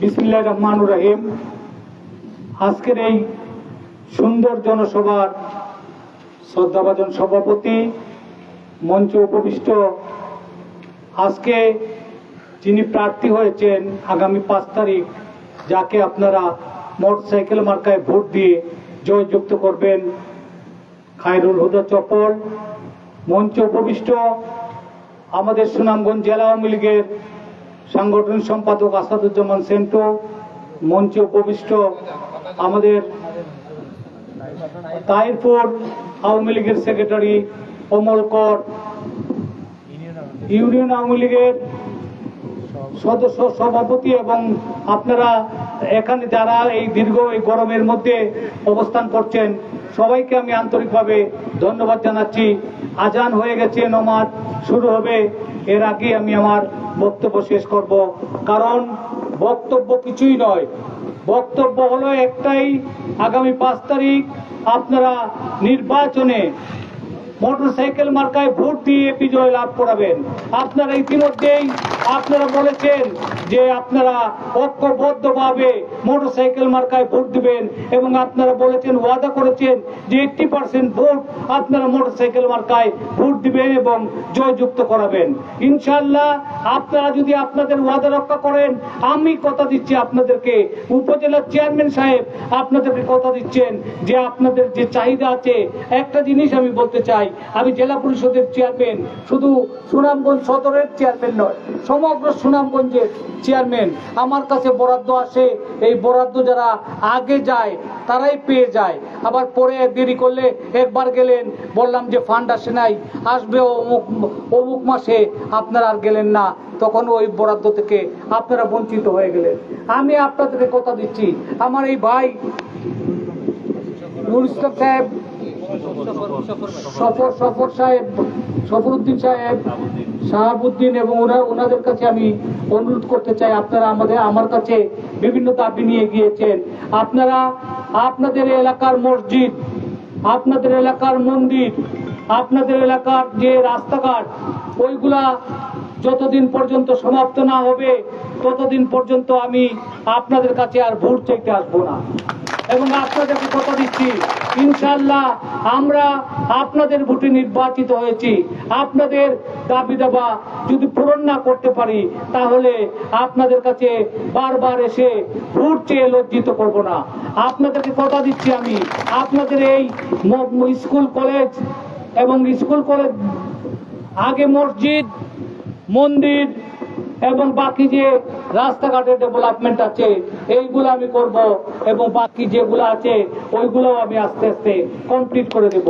বিসমিল্লাহ রহমান রাহিম। আজকের এই সুন্দর জনসভার শ্রদ্ধাভাজন সভাপতি, মঞ্চে উপবিষ্ট আজকে যিনি প্রার্থী হয়েছেন আগামী পাঁচ তারিখ, যাকে আপনারা মোটরসাইকেল মার্কায় ভোট দিয়ে জয়যুক্ত করবেন, খায়রুল হুদা চপল মঞ্চে উপবিষ্ট আমাদের সুনামগঞ্জ জেলা আওয়ামী লীগের সাংগঠনিক সম্পাদক আসাদুজ্জামান সেন্টু, মঞ্চে উপবিষ্ট আমাদের তাইরপুর আওয়ামী লীগের সেক্রেটারি অমল কর। ইউনিয়ন আওয়ামী লীগের সদস্য, সভাপতি এবং আপনারা এখানে যারা এই দীর্ঘ, এই গরমের মধ্যে অবস্থান করছেন, সবাইকে আমি আন্তরিকভাবে ধন্যবাদ জানাচ্ছি। আজান হয়ে গেছে, নমাজ শুরু হবে। এর আগে আমি আমার বক্তব্য শেষ করব। কারণ বক্তব্য কিছুই নয়। বক্তব্য হলো একটাই। আগামী পাঁচ তারিখ আপনারা নির্বাচনে মোটরসাইকেল মার্কায় ভোট দিয়ে বিজয় লাভ করাবেন। আপনারা ইতিমধ্যেই আপনারা বলেছেন যে আপনারা ঐক্যবদ্ধভাবে মোটরসাইকেল মার্কায় ভোট দিবেন এবং আপনারা বলেছেন, ওয়াদা করেছেন যে এইটটি পার্সেন্ট ভোট আপনারা মোটরসাইকেল মার্কায় ভোট দিবেন এবং জয়যুক্ত করাবেন। ইনশাল্লাহ আপনারা যদি আপনাদের ওয়াদা রক্ষা করেন, আমি কথা দিচ্ছি আপনাদেরকে। উপজেলার চেয়ারম্যান সাহেব আপনাদেরকে কথা দিচ্ছেন যে আপনাদের যে চাহিদা আছে, একটা জিনিস আমি বলতে চাই আমি জেলা পরিষদের চেয়ারম্যান। শুধু সুনামগঞ্জ সদরের চেয়ারম্যান নয়, সমগ্র সুনামগঞ্জের চেয়ারম্যান। আমার কাছে বরাদ্দ আসে। এই বরাদ্দ যারা আগে যায়, তারাই পেয়ে যায়। আবার পরে দেরি করলে একবার গেলেন, বললাম যে ফান্ড আসে নাই, আসবে অমুক অমুক মাসে, আপনারা আর গেলেন না। তখন ওই বরাদ্দ থেকে আপনারা বঞ্চিত হয়ে গেলেন। আমি আপনাদেরকে কথা দিচ্ছি। আমার এই ভাই নুর ইসলাম সাহেব সফর সফর সাহেব, সফরুদ্দিন সাহেব, শাহাবুদ্দিন এবং ওরা ওনাদের কাছে আমি অনুরোধ করতে চাই, আপনারা আমাদের আমার কাছে বিভিন্ন দাবি নিয়ে গিয়েছেন। আপনারা আপনাদের এলাকার মসজিদ, আপনাদের এলাকার মন্দির, আপনাদের এলাকার যে রাস্তাঘাট, ওইগুলা যতদিন পর্যন্ত সমাপ্ত না হবে, ততদিন পর্যন্ত আমি আপনাদের কাছে আর ভোট চাইতে আসব না। এবং আপনাদেরকে কথা দিচ্ছি ইনশাল্লাহ আমরা আপনাদের ভোটে নির্বাচিত হয়েছি। আপনাদের দাবি দাবা যদি পূরণ না করতে পারি, তাহলে আপনাদের কাছে বারবার এসে ভোট চেয়ে লজ্জিত করব না। আপনাদেরকে কথা দিচ্ছি আমি, আপনাদের এই স্কুল কলেজ এবং স্কুল কলেজ আগে মসজিদ মন্দির এবং বাকি যে রাস্তাঘাটের ডেভেলপমেন্ট আছে, এইগুলো আমি করব এবং বাকি যেগুলো আছে ওইগুলো আমি আস্তে আস্তে কমপ্লিট করে দেব।